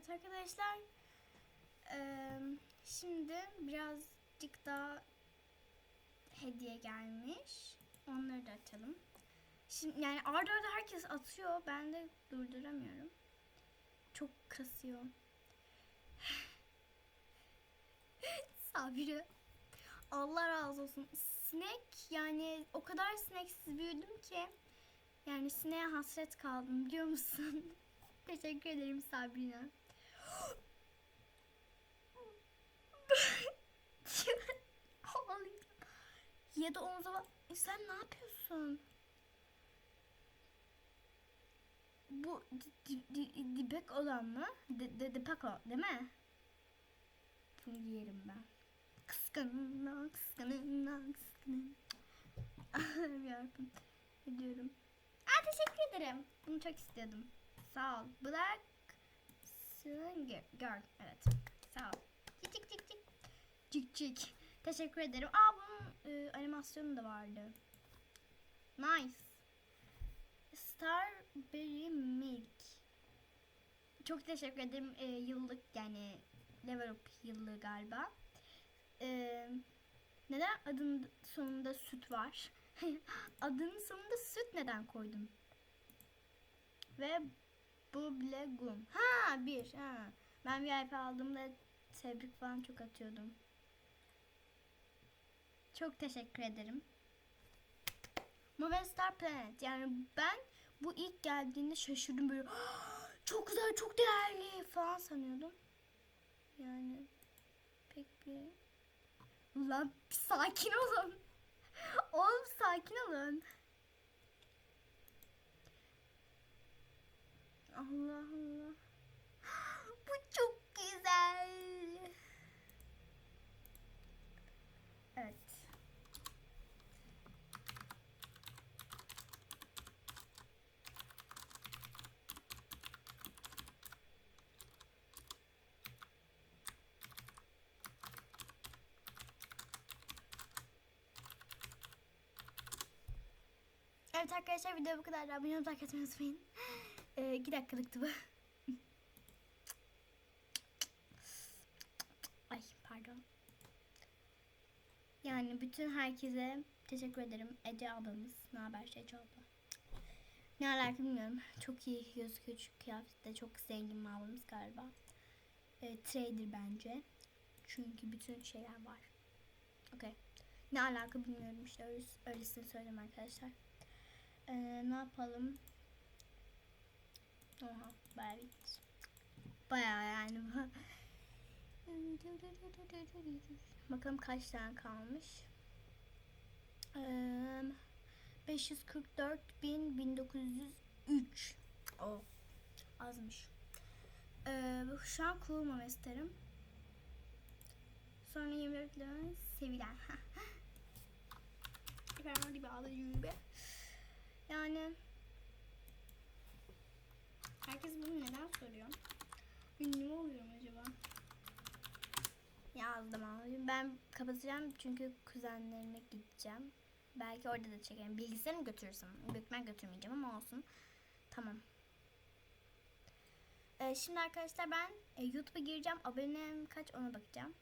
Evet arkadaşlar. şimdi birazcık daha hediye gelmiş. Onları da açalım. Şimdi yani arda arda herkes atıyor. Ben de durduramıyorum. Çok kasıyor. Sabri. Allah razı olsun. Sinek yani o kadar sineksiz büyüdüm ki yani sineğe hasret kaldım biliyor musun? Teşekkür ederim Sabrina. Ya da o zaman E sen ne yapıyorsun? Bu di- di- di- dipek olan mı? De, de, dipek o değil mi? Bunu giyerim ben. Kıskanın, kıskanın, kıskanın. Yarabbim. Ne diyorum? Aa teşekkür ederim. Bunu çok istiyordum. Sağ ol. Black Singer Girl. Evet. Sağ ol. Cik cik cik cik. Cik. Teşekkür ederim. Aa bunun e, animasyonu da vardı. Nice. Starberry Milk. Çok teşekkür ederim. E, yıllık yani level up yıllığı galiba. E, neden adının sonunda süt var? adının sonunda süt neden koydun? Ve bu bile gum. Ha bir. Ha. Ben VIP aldığımda tebrik falan çok atıyordum. Çok teşekkür ederim. Marvel Star Planet. Yani ben bu ilk geldiğinde şaşırdım böyle. çok güzel, çok değerli falan sanıyordum. Yani pek bir... Lan sakin olun. Oğlum sakin olun. Allah Allah. Bu çok güzel. Evet. Evet arkadaşlar video bu kadar. Abone olmayı takip etmeyi unutmayın. Ee, iki dakikalıktı bu. Ay pardon. Yani bütün herkese teşekkür ederim. Ece ablamız. Ne haber Ece abla? Ne alaka bilmiyorum. Çok iyi gözüküyor çünkü kıyafette. Çok zengin bir ablamız galiba. Ee, trader bence. Çünkü bütün şeyler var. Okey. Ne alaka bilmiyorum işte öyle, öylesini söyleyeyim arkadaşlar. Ee, ne yapalım? Oha bayağı bitti. Bayağı yani. Bakalım kaç tane kalmış. Ee, 544 bin 1903. O azmış. Ee, şu an kurulmamı isterim. Sonra 24 lira sevilen. Efendim gibi ağlayıcı gibi. Yani herkes bunu neden soruyor? Ünlü oluyorum acaba? Yazdım abi. Ben kapatacağım çünkü kuzenlerime gideceğim. Belki orada da çekerim. Bilgisayarımı götürürsem. Büyük götürmeyeceğim ama olsun. Tamam. Ee, şimdi arkadaşlar ben e, YouTube'a gireceğim. Abonem kaç ona bakacağım.